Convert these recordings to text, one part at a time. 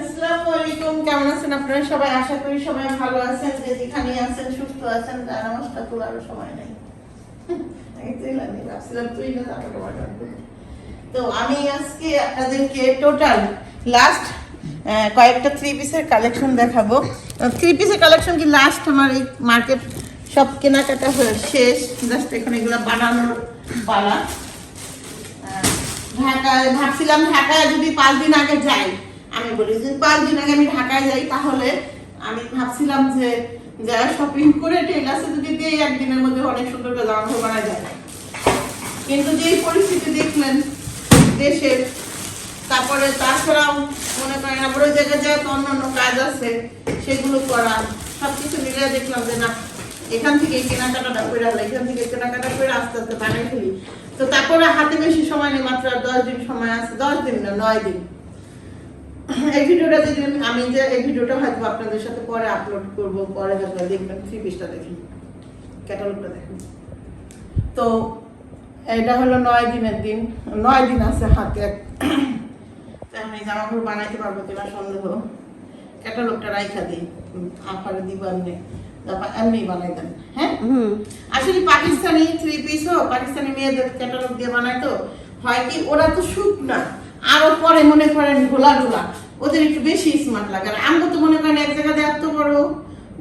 আসসালামু আলাইকুম কেমন আছেন আপনারা? সবাই আশা করি সবাই ভালো আছেন, যে যেখানে আছেন, সুস্থ আছেন, তার নামাজটা তোলারও সময় নেই। তো আমি আজকে আপনাদেরকে টোটাল লাস্ট কয়েকটা থ্রি পিসের কালেকশন দেখাবো। থ্রি পিসের কালেকশন কি লাস্ট আমার এই মার্কেট সব কেনাকাটা হয়ে শেষ। জাস্ট এখানে এগুলো বানানোর পালা। ঢাকায়, ভাবছিলাম ঢাকায় যদি পাঁচ দিন আগে যাই। আমি বলি পাঁচ দিন আগে আমি ঢাকায় যাই, তাহলে আমি ভাবছিলাম যে যারা শপিং করে টেলার্সে যদি দিই একদিনের মধ্যে অনেক সুন্দর করে জামা বানায় যায়। কিন্তু যেই পরিস্থিতি দেখলেন দেশের, তারপরে তাছাড়াও মনে করেন আবার ওই জায়গায় যায় তো অন্যান্য কাজ আছে, সেগুলো করা, সবকিছু মিলিয়ে দেখলাম যে না, এখান থেকে কেনাকাটাটা করে আলো এখান থেকে কেনাকাটা করে আস্তে আস্তে বানিয়ে ফেলি। তো তারপরে হাতে বেশি সময় নেই, মাত্র দশ দিন সময় আছে, দশ দিন না, নয় দিন। এই ভিডিওটা যেদিন আমি যে এই ভিডিওটা হয়তো আপনাদের সাথে পরে আপলোড করব পরে হয়তো দেখবেন থ্রি পিসটা দেখুন ক্যাটালগটা দেখুন। তো এটা হলো নয় দিনের দিন নয় দিন আছে হাতে। আমি জামা কাপড় বানাইতে পারব কিনা সন্দেহ। ক্যাটালগটা রাইখা দিই আফারে দিব এমনি। তারপর এমনি বানাই দেন হ্যাঁ? আসলে পাকিস্তানি থ্রি পিস হোক পাকিস্তানি মেয়েদের ক্যাটালগ দিয়ে বানায় তো হয় কি ওরা তো শুক না। আরও পরে মনে করেন ঘোলা ঢোলা। ওদের একটু বেশি স্মার্ট লাগে। আর আমরা তো মনে করেন এক জায়গাতে এত বড়,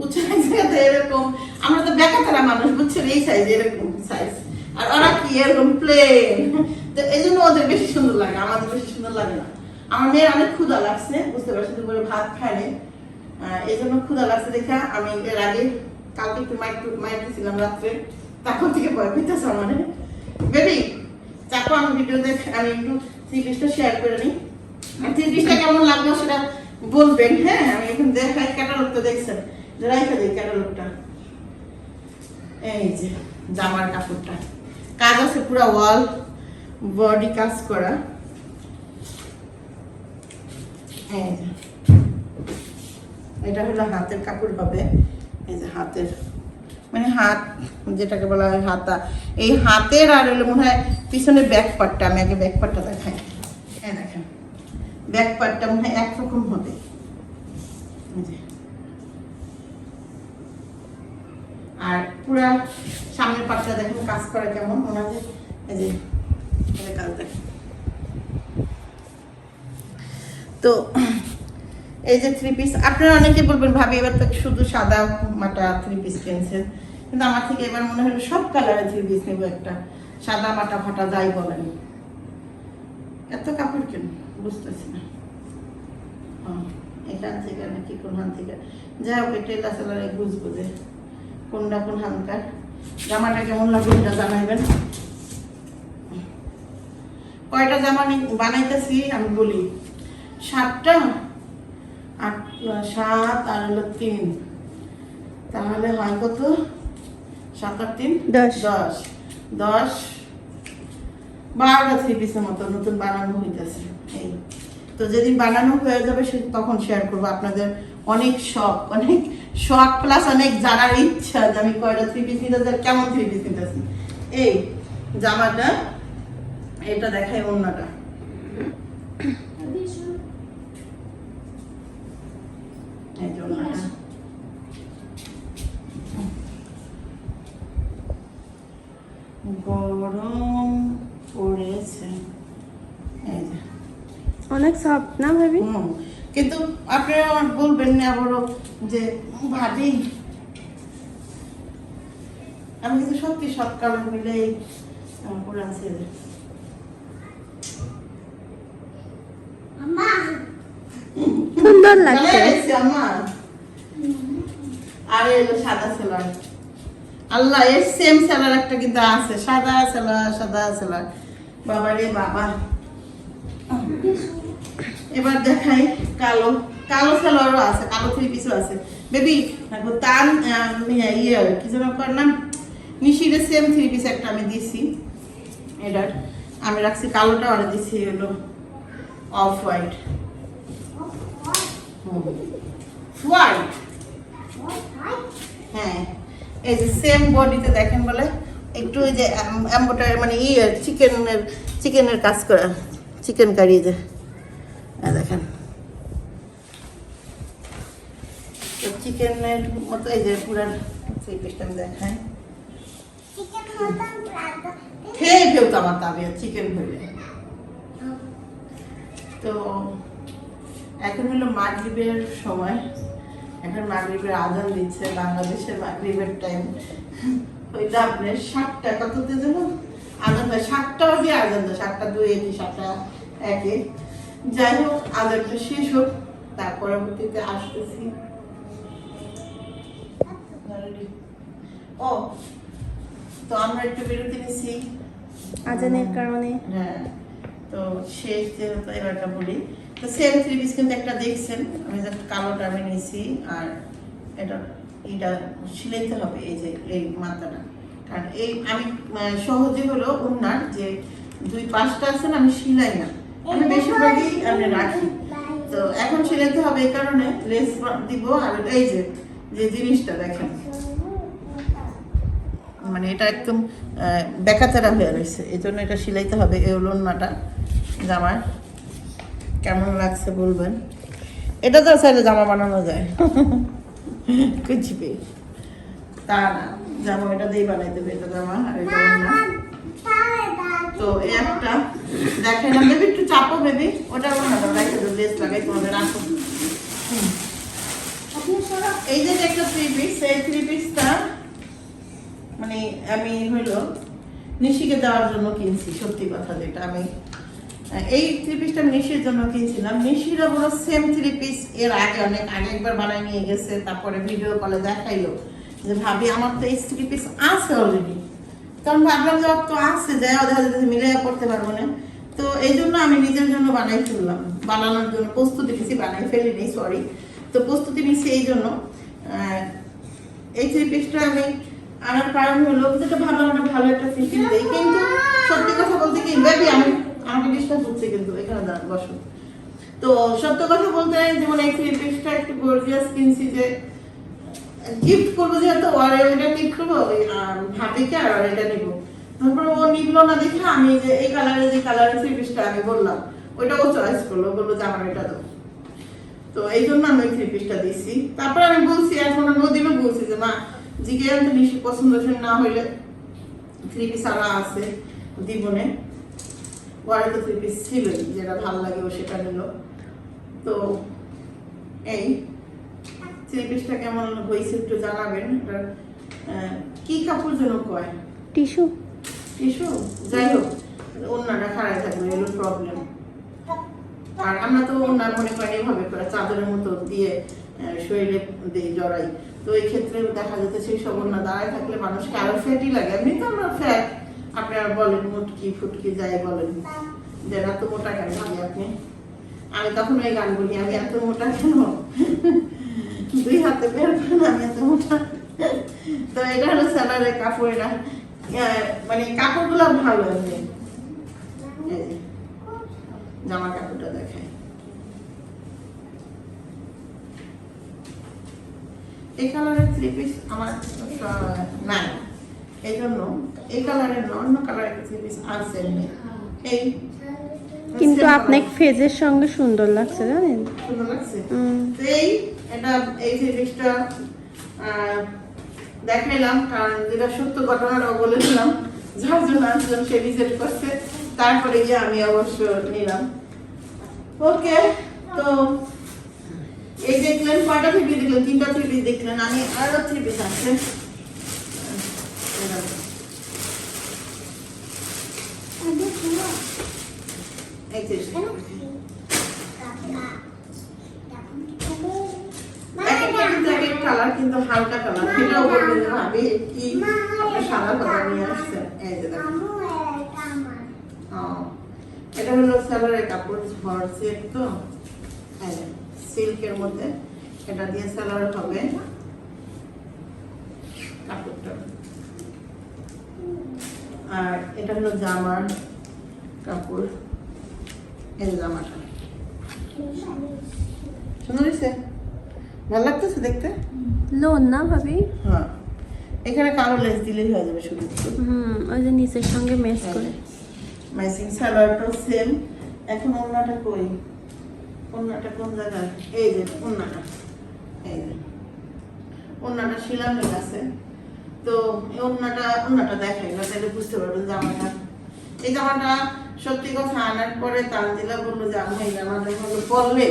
উঁচু এক জায়গাতে এরকম। আমরা তো বেকাতারা মানুষ, বুঝছেন? এই সাইজ এরকম সাইজ আর ওরা কি? এরকম প্লেন তো এই জন্য ওদের বেশি সুন্দর লাগে, আমাদের বেশি সুন্দর লাগে না। আমার মেয়ের অনেক ক্ষুধা লাগছে, বুঝতে পারছি দুপুরে ভাত খায়নি। এই জন্য ক্ষুধা লাগছে দেখা। আমি এর আগে কালকে একটু মাইক মাইক দিয়েছিলাম রাত্রে। তখন থেকে ভয় পেতেছে আমার বেবি তারপর আমি ভিডিও দেখ আমি একটু পিসটা শেয়ার করে নিই। পিসটা কেমন লাগল সেটা বলবেন হ্যাঁ? আমি এখন দেখাই ক্যাটালগটা দেখছেন? রাইখা দিই ক্যাটালগটা এই যে, জামার কাপড়টা। কাজ আছে পুরো ওয়াল বডি কাজ করা। এটা হলো হাতের কাপড় হবে। এই যে হাতের মানে হাত, যেটাকে বলা হয় হাতা এই হাতের আর হলো মনে হয় পিছনে ব্যাক পার্টটা আমি আগে ব্যাক পার্টটা দেখাই। হ্যাঁ দেখেন ব্যাক মনে হয় একরকম হবে। আর পুরা সামনের পাটটা দেখেন, কাজ করা কেমন? মনে হয় যে কাজ দেখেন। তো এই যে থ্রি পিস আপনারা অনেকে বলবেন, ভাবি, এবার তো শুধু সাদা মাটা থ্রি পিস কিনছেন। কিন্তু আমার থেকে এবার মনে হলো সব কালারের থ্রি পিস নেব একটা। সাদা মাটা ফাটা যাই বলেন। এত কাপড় কেন? বুঝতেছি না। এখান থেকে নাকি কোন হান থেকে? যাই হোক টেলা সেলারে বুঝ বুঝে কোনটা কোন হানকার জামাটা কেমন লাগবে এটা জানাইবেন। কয়টা জামা বানাইতেছি আমি বলি। সাতটা সাত আর হলো তিন। তাহলে হয় কত? সাত আর তিন? দশ। দশ। দশ। বারোটা থ্রি পিসের মতো নতুন বানানো হইতেছে। এই। তো যেদিন বানানো হয়ে যাবে সে তখন শেয়ার করব আপনাদের। অনেক শখ অনেক শখ প্লাস অনেক জানার ইচ্ছা যে আমি কয়টা থ্রি পিস নিতে চাই, কেমন থ্রি পিস নিতেছি এই জামাটা এটা দেখাই অন্যটা এই যে অন্যটা গরম পড়েছে। অনেক সফট না ভাবি? কিন্তু আপনারা আমার বলবেন না আবারও যে ভাবি। আমি কিন্তু সত্যি সব কালার মিলে আমার আছে। সুন্দর লাগছে। আম্মা? আর এই সাদা সেলার আল্লাহ এর সেম সেলার একটা কিন্তু আছে সাদা সেলার সাদা সেলার বাবা রে বাবা। এবার দেখাই কালো। কালো সেলারও আছে কালো থ্রি পিসও আছে। বেবি তান ইয়ে কি যেন করার নাম? নিশিরে সেম থ্রি পিস একটা আমি দিছি। এটার। আমি রাখছি কালোটা অর্ডার দিছি হলো অফ হোয়াইট হোয়াইট হ্যাঁ। এই যে সেম বডিতে দেখেন বলে একটু ওই যে এম্বোটারি মানে ইয়ে চিকেনের চিকেনের কাজ করা চিকেন কারি যে। দেখেন। চিকেনের মতো এই যে পুরা থ্রি পিসটা আমি দেখাই। খেয়ে ফেলতো আমার তাবিয়া চিকেন ভরে তো এখন হলো মাগরিবের সময়। এখন মাগরিবের আজান দিচ্ছে বাংলাদেশের মাগরিবের টাইম ওইটা আপনার সাতটা কততে যেন আজান দেয় সাতটা বাজে আজান দেয় সাতটা দুই একে সাতটা একে যাই হোক আজানটা শেষ হোক তার পরবর্তীতে আসতেছি। ও তো আমরা একটু বিরতি নিছি। আজানের কারণে। হ্যাঁ তো শেষ যেহেতু এবারটা বলি। তো সেম থ্রি পিস কিন্তু একটা দেখছেন, আমি যে কালোটা আমি নিয়েছি, আর এটা এটা সিলাইতে হবে এই যে, এই মাথাটা। কারণ এই আমি সহজে হলো ওনার যে দুই পাঁচটা আছে না, আমি সিলাই না। আমি বেশিরভাগই আমি রাখি। তো এখন সিলাইতে হবে এই কারণে, লেস দিব, আর এই যে যে জিনিসটা দেখেন। মানে এটা একদম বেকাচারা হয়ে রয়েছে। এই জন্য এটা সিলাইতে হবে, এই ওলন্নাটা জামার। কেমন লাগছে বলবেন? এটা তো চাইলে জামা বানানো যায়। কুচবে তা না, জামা এটা দিয়ে বানাই দেবে এটা জামা আর এটা ওড়না। তো একটা। চাপো ওটা এই যে একটা থ্রি পিস থ্রি পিসটা মানে আমি হইল নিশিকে দেওয়ার জন্য কিনছি, সত্যি কথা যেটা আমি এই থ্রি পিসটা আমি নিশির জন্য কিনছিলাম। নিশিরও বড় সেম থ্রি পিস এর আগে অনেক, আগে একবার বানাই নিয়ে গেছে, তারপরে ভিডিও কলে দেখাইলো যে, ভাবি, আমার তো এই থ্রি পিস আছে অলরেডি কারণ ভাবলাম যে ওর তো আছে, যাই দেখা যাচ্ছে মিলে করতে পারব না। তো এই জন্য আমি নিজের জন্য বানাই ফেললাম। বানানোর জন্য প্রস্তুতি নিছি, বানাই ফেলিনি সরি তো প্রস্তুতি নিছি এই জন্য। এই থ্রি পিসটা আমি, আনার কারণ হলো, যেটা ভালো একটা ভালো একটা ফিটিং দেয়। কিন্তু সত্যি কথা বলতে কি বেবি আমি আমাকে ডিস্টার্ব হচ্ছে কিন্তু, এখানে বসো তো সত্য কথা বলতে যেমন এই থ্রি একটু গর্জিয়াস কিনছি যে গিফট করব যেহেতু আর এটা গিফট করব ভাবিকে আর ওর এটা নিবো। তারপর ও নিবলো না দেখে আমি যে এই কালারের যে কালারের থ্রি আমি বললাম, ওইটা ও চয়েস করল বলল যে আমার এটা দাও। তো এই জন্য আমি থ্রি পিসটা দিছি। তারপর আমি বলছি এখন আমি ওদিনও বলছি যে, মা নিশ্চয় পছন্দ না হইলে থ্রি পিস আরও আছে দিবনে তো থ্রি পিস ছিলই যেটা ভালো লাগে ও সেটা নিল। তো এই থ্রি পিসটা কেমন হয়েছে একটু জানাবেন। কি কাপড় যেন কয়? টিস্যু। টিস্যু? যাই হোক অন্যটা খারাপ থাকবে এগুলো প্রবলেম আর আমরা তো অন্য মনে করেন এভাবে করে চাদরের মতো দিয়ে শরীরে দিই জড়াই। তো এই ক্ষেত্রে দেখা যেতে সেই সব অন্য দাঁড়ায় থাকলে মানুষকে আরও ফ্যাটই লাগে। এমনি তো আমরা ফ্যাট আপনারা বলেন মুটকি ফুটকি যাই বলেন। যে এত মোটা কেন ভাবি আপনি? আমি তখন ওই গান বলি, আমি এত মোটা কেন? দুই হাতে বের করেন আমি এত মোটা। তো এটা হলো স্যালারের কাপড়, এটা মানে কাপড়গুলো ভালো আছে জামা কাপড়টা দেখায় এই কালারের থ্রি পিস আমার নাই। এই জন্য এই কালারের না অন্য কালারের থ্রি পিস আছে এই কিন্তু colour। ফেজের সঙ্গে সুন্দর লাগছে জানেন? সুন্দর লাগছে? এই এটা এই দেখাইলাম কারণ যেটা সত্য ঘটনাটা বলেছিলাম যার জন্য আসলাম সে রিজেক্ট করছে তারপরে গিয়ে আমি অবশ্য নিলাম। ওকে তো এই দেখলেন কয়টা থ্রি দেখলেন? তিনটা থ্রি দেখলেন আমি আরও থ্রি আছে এই যে কালার কিন্তু হালকা কালার সেটাও বলবেন যে ভাবি কি সাদা কালার নিয়ে আসছেন এই যে এটা হলো স্যালারের কাপড় ঝড় সেট তো সিল্কের মধ্যে এটা দিয়ে স্যালার হবে। কাপড়টা। আর এটা হলো জামার কাপড়। এই যে জামাটা। সুন্দর হয়েছে ভালো লাগতেছে দেখতে? লোন না ভাবি। হ্যাঁ। এখানে কালো লেস দিলেই হয়ে যাবে শুধু। হুম ওই যে নিচের সঙ্গে ম্যাচ করে। ম্যাচিং সালোয়ারটাও সেম এখন ওন্নাটা কই? ওন্নাটা কোন জায়গায়? এই যে ওন্নাটা এই যে। ওনাটা শিলামিল আছে তো এই ওনাটা ওনাটা দেখাই না তাহলে বুঝতে পারবেন জামাটা। এই জামাটা সত্যি কথা আনার পরে তানজিলা বলল যে আমি এই বলল পরলে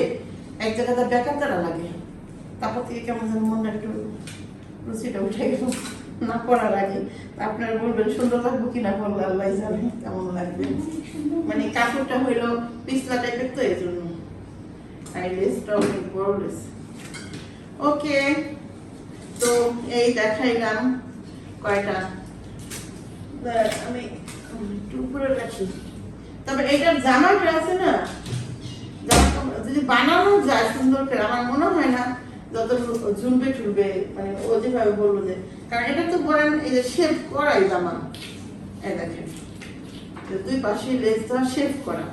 এক জায়গাতে বেকার তারা লাগে। তারপর থেকে কেমন যেন মনটা একটু রুচিটা উঠে গেল, না পড়ার আগে। আপনারা বলবেন, সুন্দর লাগবে কিনা বললে? আল্লাহ জানে কেমন লাগবে। মানে কাপড়টা হইল পিছলা টাইপের তো এই জন্য। আর বড় ওকে, তো এই দেখাইলাম কয়টা? আমি একটু উপরে রাখি। তবে এইটার জামাটা আছে না? যদি বানানো যায় সুন্দর করে আমার মনে হয় না যত ঝুলবে টুলবে মানে ও যেভাবে বলল যে, কারণ এটা তো বলেন, এই যে শেপ করাই জামা। এই দেখেন দুই পাশে লেস দেওয়া শেপ করা।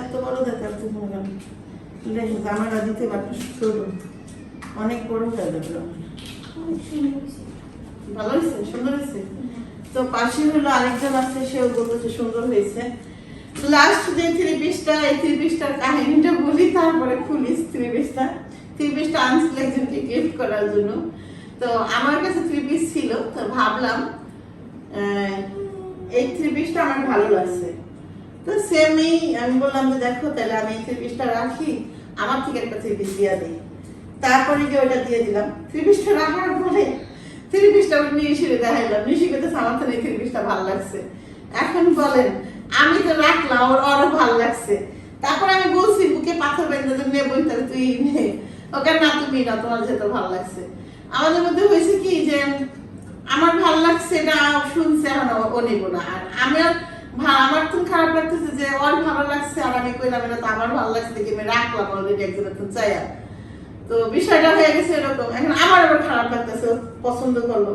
এত বড় দেখে এত মনে জামাটা দিতে পারতো অনেক বড় হয়ে যাবে। ভালো হয়েছে সুন্দর হয়েছে। তো পাশে হলো আরেকজন আছে, সেও বলতেছে সুন্দর হয়েছে। লাস্ট যে এই থ্রি কাহিনীটা বলি, তারপরে খুলিস আনছিল একজনকে গিফট করার জন্য। তো আমার কাছে ছিল, তো ভাবলাম এই আমার ভালো লাগছে। তো সেমই আমি বললাম যে দেখো, তাহলে আমি এই থ্রি রাখি, আমার থেকে একটা থ্রি দিয়ে দিই। তারপরে গিয়ে ওটা দিয়ে দিলাম। থ্রি রাখার পরে থ্রি পিসটা আমি নিশিরে দেখাইলাম নিশিকে তো আমার তো থ্রি ভালো লাগছে। এখন বলেন, আমি তো রাখলাম, ওর, ওরও ভালো লাগছে। তারপর আমি বলছি, বুকে পাথর বেঁধে যে নেবই, তাহলে তুই নে। ওকে, না, তুমি না তোমার যেতে ভালো লাগছে। আমাদের মধ্যে হয়েছে কি যে, আমার ভালো লাগছে এটা শুনছে এখন ও- নেব না। আর আমার ভা- আমার তো খারাপ লাগতেছে যে, ওর ভালো লাগছে আর আমি কইলাম এটা তো আমার ভালো লাগছে দেখে আমি রাখলাম অলরেডি একজনের তো চাইয়া। তো বিষয়টা হয়ে গেছে এরকম। এখন আমার আবার খারাপ লাগতেছে, পছন্দ করল।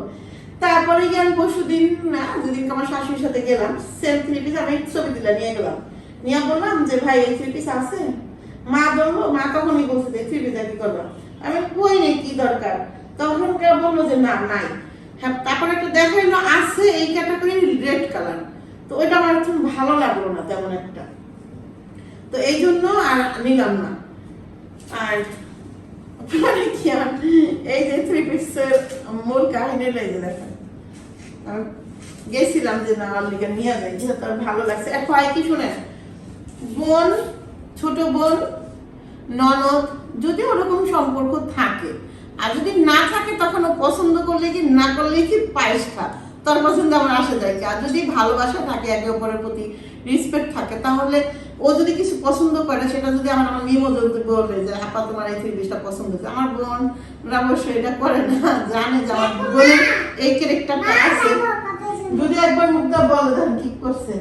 তারপরে গিয়ে আমি পরশু দিন না যেদিন আমার শাশুড়ির সাথে গেলাম, সেম থ্রি পিস আমি ছবি দিলা নিয়ে গেলাম। নিয়ে বললাম যে, ভাই, এই থ্রি পিস আছে? মা বলল, মা তখনই বলছে যে থ্রি পিস কি করব? আমি, কই নেই কি দরকার? তখন কেউ বলল যে, না, নাই। হ্যাঁ তারপরে একটা দেখাইলো আছে এই ক্যাটাগরি রেড কালার তো ওইটা আমার ভালো লাগল না, তেমন একটা। তো এই জন্য আর নিলাম না। আর মানে কি এই যে থ্রি পিসের মূল কাহিনী লেগে দেখেন গেছিলাম যে না লিগে নিয়ে যাই যেহেতু ভালো লাগছে এখন হয় কি শুনে। বোন, ছোট বোন, ননদ, যদি ওরকম সম্পর্ক থাকে, আর যদি না থাকে তখন পছন্দ করলে কি না করলে কি পায়েস খা তোর পছন্দ আমার আসে যায় কি। আর যদি ভালোবাসা থাকে, একে অপরের প্রতি রেসপেক্ট থাকে, তাহলে ও যদি কিছু পছন্দ করে, সেটা যদি আমার আমার নিয়ম যদি বলবে যে আপা তোমার এই থ্রি পছন্দ হচ্ছে আমার বোন অবশ্যই এটা করে না, জানে যে আমার বোনের এই ক্যারেক্টারটা আছে। যদি একবার মুগ্ধা বলে, ধর ঠিক করছে?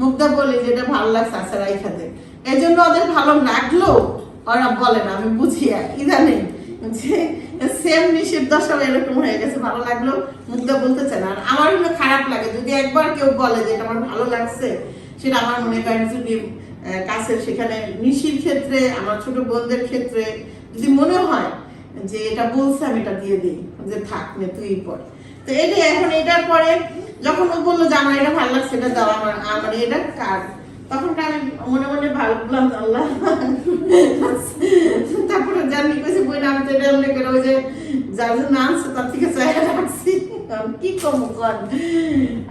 মুগ্ধা বলে যে, এটা ভালো লাগছে আচ্ছা রাইখা দে। এই জন্য ওদের ভালো লাগল ওরা বলে না, আমি বুঝি আর ইদানিং যে সেম নিষেধ দশা এরকম হয়ে গেছে, ভালো লাগল, মুগ্ধা বলতে চায় না। আর আমার হলো খারাপ লাগে, যদি একবার কেউ বলে যে এটা আমার ভালো লাগছে, সেটা আমার মনে করেন যদি কাছের সেখানে নিশির ক্ষেত্রে, আমার ছোট বোনদের ক্ষেত্রে, যদি মনে হয় যে এটা বলছে, আমি এটা দিয়ে দিই, যে থাক তুই পর তো এটা এখন এটার পরে, যখন ও বলল যে আমার এটা ভালো লাগছে, এটা দাও, আমার আমার এটা কার? তখন আমি মনে মনে ভাবলাম আল্লাহ। তারপরে জানি কইছে বই আমি তো এমনি করে ওই যে যার জন্য আনছে, তার থেকে চাই রাখছি। কি কম কর?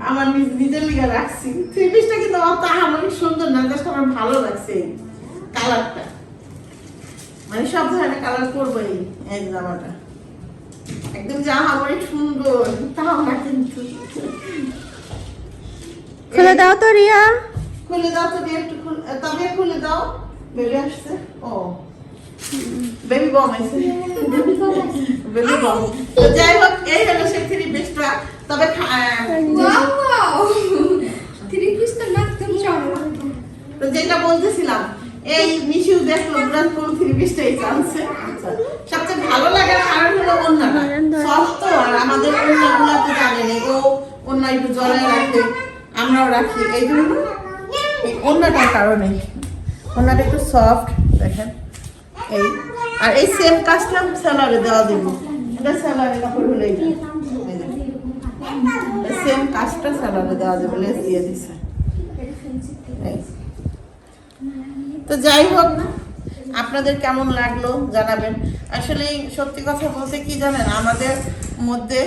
আমার নিজ- নিজের লিগে রাখছি। থ্রি কিন্তু অত আমার সুন্দর না, জাস্ট আমার ভালো লাগছে কালারটা। মানে সব ধরনের কালার করবোই এই জামাটা। একদম যা আমার সুন্দর, তাও না কিন্তু। খুলে দাও তো, রিয়া। খুলে দাও তো একটু তবে খুলে দাও। বেবি আসছে। ও। Baby bomb baby bomb. তো যাই হোক, এই হলো থ্রি পিসটা। তবে! থ্রি পিস তো যেটা বলতেছিলাম, এই মিশু দেখল ফুল থ্রি সবচেয়ে ভালো লাগার কারণ হলো অন্যটা সফট আর আমাদের অন্যগুলো তো ও অন্য একটু জলে রাখে, আমরাও রাখি। এই জন্য এই অন্যটার কারণে। অন্যটা একটু সফট দেখেন। এই। আর এই সেম কাজটা স্যালারে দেওয়া দেবো। এটা স্যালারে কাপড় হলে সেম কাজটা স্যালারে দেওয়া যাবে লেস দিয়ে দিছে। তো যাই হোক আপনাদের কেমন লাগল জানাবেন। আসলে সত্যি কথা বলতে কি জানেন, আমাদের মধ্যে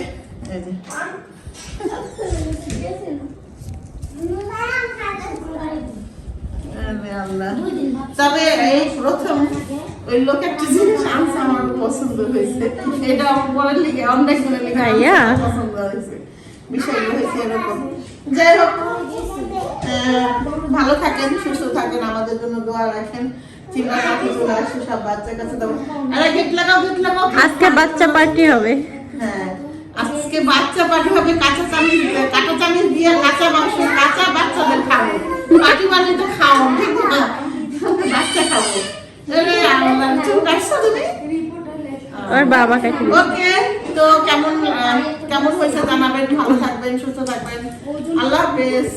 তবে এই প্রথম ওই জিনিস আনছে আমার পছন্দ হয়েছে। এটা আমার পরের লিগে অনেক করে লিগে পছন্দ হয়েছে। হয়েছে এরকম। যাই হোক ভালো থাকেন সুস্থ থাকেন আমাদের জন্য দোয়া রাখেন। আজকে বাচ্চা পার্টি হবে। হ্যাঁ। আজকে বাচ্চা পাটি হবে কাঁচা চামিচ দিয়ে কাঁচা চামিচ দিয়ে কাঁচা মাংস কাঁচা বাচ্চাদের খাব পাটি মানে তো খাও ঠিক না বাচ্চা খাব আরে বাবা ওকে তো কেমন কেমন হয়েছে জানাবেন? ভালো থাকবেন সুস্থ থাকবেন। আল্লাহ হাফেজ।